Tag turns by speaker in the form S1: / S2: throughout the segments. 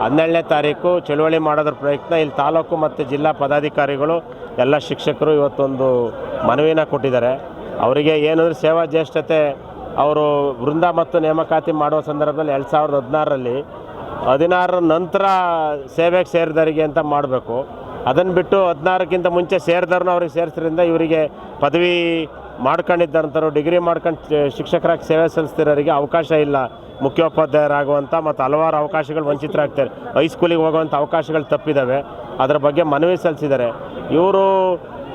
S1: ಹನ್ನೆರಡನೇ ತಾರೀಕು ಚಳುವಳಿ ಮಾಡೋದ್ರ ಪ್ರಯತ್ನ. ಇಲ್ಲಿ ತಾಲೂಕು ಮತ್ತು ಜಿಲ್ಲಾ ಪದಾಧಿಕಾರಿಗಳು, ಎಲ್ಲ ಶಿಕ್ಷಕರು ಇವತ್ತೊಂದು ಮನವಿನ ಕೊಟ್ಟಿದ್ದಾರೆ. ಅವರಿಗೆ ಏನಂದರೆ ಸೇವಾ ಜ್ಯೇಷ್ಠತೆ, ಅವರು ವೃಂದ ಮತ್ತು ನೇಮಕಾತಿ ಮಾಡುವ ಸಂದರ್ಭದಲ್ಲಿ ಎರಡು ಸಾವಿರದ ಹದಿನಾರರಲ್ಲಿ ಹದಿನಾರರ ನಂತರ ಸೇವೆಗೆ ಸೇರಿದವರಿಗೆ ಅಂತ ಮಾಡಬೇಕು. ಅದನ್ನು ಬಿಟ್ಟು ಹದಿನಾರಕ್ಕಿಂತ ಮುಂಚೆ ಸೇರಿದವ್ರನ್ನ ಅವ್ರಿಗೆ ಸೇರಿಸಿದ್ರಿಂದ ಇವರಿಗೆ ಪದವಿ ಮಾಡ್ಕೊಂಡಿದ್ದಂಥವ್ರು, ಡಿಗ್ರಿ ಮಾಡ್ಕೊಂಡು ಶಿಕ್ಷಕರಾಗಿ ಸೇವೆ ಸಲ್ಲಿಸ್ತಿರೋರಿಗೆ ಅವಕಾಶ ಇಲ್ಲ. ಮುಖ್ಯೋಪಾಧ್ಯಾಯರಾಗುವಂಥ ಮತ್ತು ಹಲವಾರು ಅವಕಾಶಗಳು ವಂಚಿತರಾಗ್ತಾರೆ. ಹೈಸ್ಕೂಲಿಗೆ ಹೋಗುವಂಥ ಅವಕಾಶಗಳು ತಪ್ಪಿದ್ದಾವೆ. ಅದರ ಬಗ್ಗೆ ಮನವಿ ಸಲ್ಲಿಸಿದ್ದಾರೆ. ಇವರು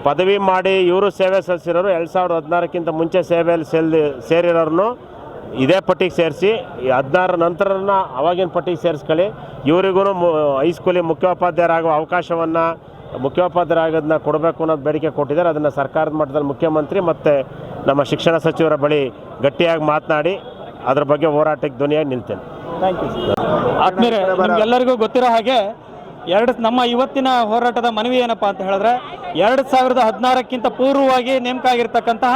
S1: ಪದವಿ ಮಾಡಿ ಇವರು ಸೇವೆ ಸಲ್ಲಿಸಿರೋರು ಎರಡು ಸಾವಿರದ ಹದಿನಾರಕ್ಕಿಂತ ಮುಂಚೆ ಸೇವೆಯಲ್ಲಿ ಸೇರಿ ಸೇರಿರೋರನ್ನು ಇದೇ ಪಟ್ಟಿಗೆ ಸೇರಿಸಿ ಹದಿನಾರ ನಂತರನ ಅವಾಗಿನ ಪಟ್ಟಿಗೆ ಸೇರಿಸ್ಕೊಳ್ಳಿ. ಇವರಿಗೂ ಹೈಸ್ಕೂಲಿಗೆ ಮುಖ್ಯೋಪಾಧ್ಯಾಯರಾಗುವ ಅವಕಾಶವನ್ನು ಮುಖ್ಯೋಪಾಧ್ಯಾಯರಾಗೋದನ್ನ ಕೊಡಬೇಕು ಅನ್ನೋದು ಬೇಡಿಕೆ ಕೊಟ್ಟಿದ್ದಾರೆ. ಅದನ್ನು ಸರ್ಕಾರದ ಮಟ್ಟದಲ್ಲಿ ಮುಖ್ಯಮಂತ್ರಿ ಮತ್ತು ನಮ್ಮ ಶಿಕ್ಷಣ ಸಚಿವರ ಬಳಿ ಗಟ್ಟಿಯಾಗಿ ಮಾತನಾಡಿ ಅದ್ರ ಬಗ್ಗೆ ಹೋರಾಟಕ್ಕೆ ಧ್ವನಿಯಾಗಿ ನಿಲ್ತೇನೆ.
S2: ಥ್ಯಾಂಕ್ ಯು ಆದ್ಮೇಲೆ ನಿಮ್ಗೆಲ್ಲರಿಗೂ ಗೊತ್ತಿರೋ ಹಾಗೆ ಎರಡು ನಮ್ಮ ಇವತ್ತಿನ ಹೋರಾಟದ ಮನವಿ ಏನಪ್ಪ ಅಂತ ಹೇಳಿದ್ರೆ ಎರಡು ಸಾವಿರದ ಹದಿನಾರಕ್ಕಿಂತ ಪೂರ್ವವಾಗಿ ನೇಮಕ ಆಗಿರ್ತಕ್ಕಂತಹ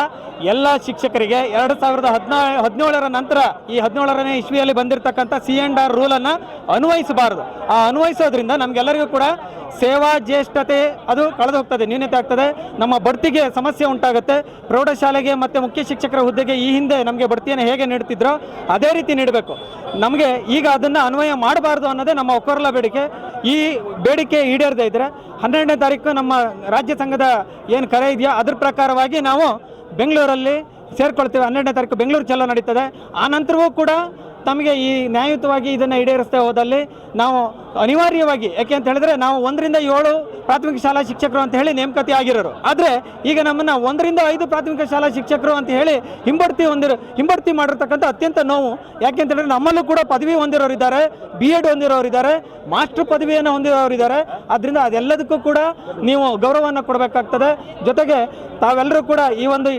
S2: ಎಲ್ಲ ಶಿಕ್ಷಕರಿಗೆ ಎರಡು ಸಾವಿರದ ಹದಿನಾ ಹದಿನೇಳರ ನಂತರ ಈ ಹದಿನೇಳರನೇ ಇಸ್ವಿಯಲ್ಲಿ ಬಂದಿರತಕ್ಕಂಥ ಸಿ ಆ್ಯಂಡ್ ಆರ್ ರೂಲನ್ನು ಅನ್ವಯಿಸಬಾರದು. ಆ ಅನ್ವಯಿಸೋದ್ರಿಂದ ನಮಗೆಲ್ಲರಿಗೂ ಕೂಡ ಸೇವಾ ಜ್ಯೇಷ್ಠತೆ ಅದು ಕಳೆದು ಹೋಗ್ತದೆ ನ್ಯೂನತೆ ಆಗ್ತದೆ. ನಮ್ಮ ಬಡ್ತಿಗೆ ಸಮಸ್ಯೆ ಉಂಟಾಗುತ್ತೆ. ಪ್ರೌಢಶಾಲೆಗೆ ಮತ್ತು ಮುಖ್ಯ ಶಿಕ್ಷಕರ ಹುದ್ದೆಗೆ ಈ ಹಿಂದೆ ನಮಗೆ ಬಡ್ತಿಯನ್ನು ಹೇಗೆ ನೀಡ್ತಿದ್ರೋ ಅದೇ ರೀತಿ ನೀಡಬೇಕು. ನಮಗೆ ಈಗ ಅದನ್ನು ಅನ್ವಯ ಮಾಡಬಾರ್ದು ಅನ್ನೋದೇ ನಮ್ಮ ಒಕ್ಕೊರಲ ಬೇಡಿಕೆ. ಈ ಬೇಡಿಕೆ ಈಡೇರದೇ ಇದ್ದರೆ ಹನ್ನೆರಡನೇ ತಾರೀಕು ನಮ್ಮ ರಾಜ್ಯ ಸಂಘದ ಏನು ಕರೆ ಇದೆಯೋ ಅದ್ರ ಪ್ರಕಾರವಾಗಿ ನಾವು ಬೆಂಗಳೂರಲ್ಲಿ ಸೇರ್ಕೊಳ್ತೇವೆ. ಹನ್ನೆರಡನೇ ತಾರೀಕು ಬೆಂಗಳೂರು ಚಲೋ ನಡೀತದೆ. ಆ ನಂತರವೂ ಕೂಡ ತಮಗೆ ಈ ನ್ಯಾಯಯುತವಾಗಿ ಇದನ್ನು ಈಡೇರಿಸ್ತಾ ಹೋದಲ್ಲಿ ನಾವು ಅನಿವಾರ್ಯವಾಗಿ, ಯಾಕೆ ಅಂತ ಹೇಳಿದ್ರೆ ನಾವು ಒಂದರಿಂದ ಏಳು ಪ್ರಾಥಮಿಕ ಶಾಲಾ ಶಿಕ್ಷಕರು ಅಂತ ಹೇಳಿ ನೇಮಕಾತಿ ಆಗಿರೋರು. ಆದರೆ ಈಗ ನಮ್ಮನ್ನು ಒಂದರಿಂದ ಐದು ಪ್ರಾಥಮಿಕ ಶಾಲಾ ಶಿಕ್ಷಕರು ಅಂತ ಹೇಳಿ ಹಿಂಬಡ್ತಿ ಹೊಂದಿರೋ, ಹಿಂಬಡ್ತಿ ಮಾಡಿರ್ತಕ್ಕಂಥ ಅತ್ಯಂತ ನೋವು. ಯಾಕೆ ಅಂತ ಹೇಳಿದ್ರೆ ನಮ್ಮಲ್ಲೂ ಕೂಡ ಪದವಿ ಹೊಂದಿರೋರಿದ್ದಾರೆ ಬಿ ಎಡ್ ಹೊಂದಿರೋರಿದ್ದಾರೆ ಮಾಸ್ಟರ್ ಪದವಿಯನ್ನು ಹೊಂದಿರೋರಿದ್ದಾರೆ ಅದರಿಂದ ಅದೆಲ್ಲದಕ್ಕೂ ಕೂಡ ನೀವು ಗೌರವವನ್ನು ಕೊಡಬೇಕಾಗ್ತದೆ. ಜೊತೆಗೆ ತಾವೆಲ್ಲರೂ ಕೂಡ ಈ ಒಂದು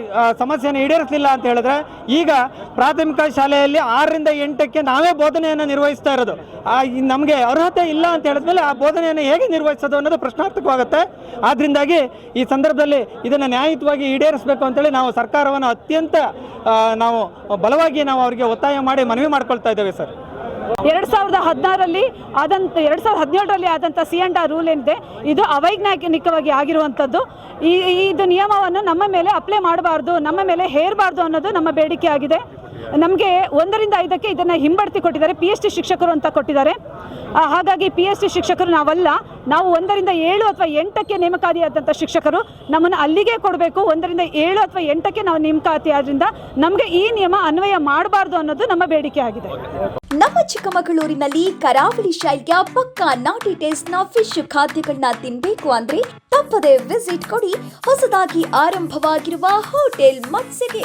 S2: ಸಮಸ್ಯೆಯನ್ನು ಈಡೇರಿಸಲಿಲ್ಲ ಅಂತ ಹೇಳಿದ್ರೆ ಈಗ ಪ್ರಾಥಮಿಕ ಶಾಲೆಯಲ್ಲಿ ಆರರಿಂದ ಎಂಟಕ್ಕೆ ನಾವೇ ಬೋಧನೆಯನ್ನು ನಿರ್ವಹಿಸ್ತಾ ಇರೋದು. ನಮಗೆ ಅರ್ಹತೆ ಇಲ್ಲ ಅಂತ ಹೇಳಿದ್ಮೇಲೆ ಆ ಬೋಧನೆಯನ್ನು ಹೇಗೆ ನಿರ್ವಹಿಸೋದು ಅನ್ನೋದು ಪ್ರಶ್ನಾರ್ಥಕವಾಗುತ್ತೆ. ಆದ್ರಿಂದಾಗಿ ಈ ಸಂದರ್ಭದಲ್ಲಿ ಇದನ್ನು ನ್ಯಾಯಯುತವಾಗಿ ಈಡೇರಿಸಬೇಕು ಅಂತೇಳಿ ನಾವು ಸರ್ಕಾರವನ್ನು ಅತ್ಯಂತ ನಾವು ಬಲವಾಗಿ ನಾವು ಅವರಿಗೆ ಒತ್ತಾಯ ಮಾಡಿ ಮನವಿ ಮಾಡ್ಕೊಳ್ತಾ ಇದ್ದೇವೆ ಸರ್.
S3: ಎರಡ್ ಸಾವಿರದ ಹದಿನಾರಲ್ಲಿ ಆದಂತ, ಎರಡ್ ಸಾವಿರದ ಹದಿನೇಳರಲ್ಲಿ ಆದಂಥ ಸಿ ಅಂಡ್ ಆರ್ ರೂಲ್ ಏನಿದೆ, ಇದು ಅವೈಜ್ಞಾನಿಕವಾಗಿ ಆಗಿರುವಂತದ್ದು ಈ- ಇದು ನಿಯಮವನ್ನು ನಮ್ಮ ಮೇಲೆ ಅಪ್ಲೈ ಮಾಡಬಾರ್ದು, ನಮ್ಮ ಮೇಲೆ ಹೇರಬಾರ್ದು ಅನ್ನೋದು ನಮ್ಮ ಬೇಡಿಕೆ ಆಗಿದೆ. ನಮಗೆ ಒಂದರಿಂದ ಐದಕ್ಕೆ ಇದನ್ನು ಹಿಂಬಡ್ತಿ ಕೊಟ್ಟಿದ್ದಾರೆ. ಪಿ ಎಚ್ ಡಿ ಶಿಕ್ಷಕರು ಅಂತ ಕೊಟ್ಟಿದ್ದಾರೆ. ಹಾಗಾಗಿ ಪಿ ಎಚ್ ಡಿ ಶಿಕ್ಷಕರು ನಾವಲ್ಲ. ನಾವು ಒಂದರಿಂದ ಏಳು ಅಥವಾ ಎಂಟಕ್ಕೆ ನೇಮಕಾತಿಯಾದಂಥ ಶಿಕ್ಷಕರು. ನಮ್ಮನ್ನು ಅಲ್ಲಿಗೆ ಕೊಡಬೇಕು. ಒಂದರಿಂದ ಏಳು ಅಥವಾ ಎಂಟಕ್ಕೆ ನಾವು ನೇಮಕಾತಿ ಆದ್ರಿಂದ ನಮಗೆ ಈ ನಿಯಮ ಅನ್ವಯ ಮಾಡಬಾರ್ದು ಅನ್ನೋದು ನಮ್ಮ ಬೇಡಿಕೆ ಆಗಿದೆ.
S4: ನಮ್ಮ ಚಿಕ್ಕಮಗಳೂರಿನಲ್ಲಿ ಕರಾವಳಿ ಶೈಲಿಯ ಪಕ್ಕಾ ನಾಟಿ ಟೇಸ್ಟ್ನ ಫಿಶ್ ಖಾದ್ಯಗಳನ್ನ ತಿನ್ಬೇಕು ಅಂದ್ರೆ ತಪ್ಪದೇ ವಿಸಿಟ್ ಕೊಡಿ. ಹೊಸದಾಗಿ ಆರಂಭವಾಗಿರುವ ಹೋಟೆಲ್ ಮತ್ಸ್ಯಗೆ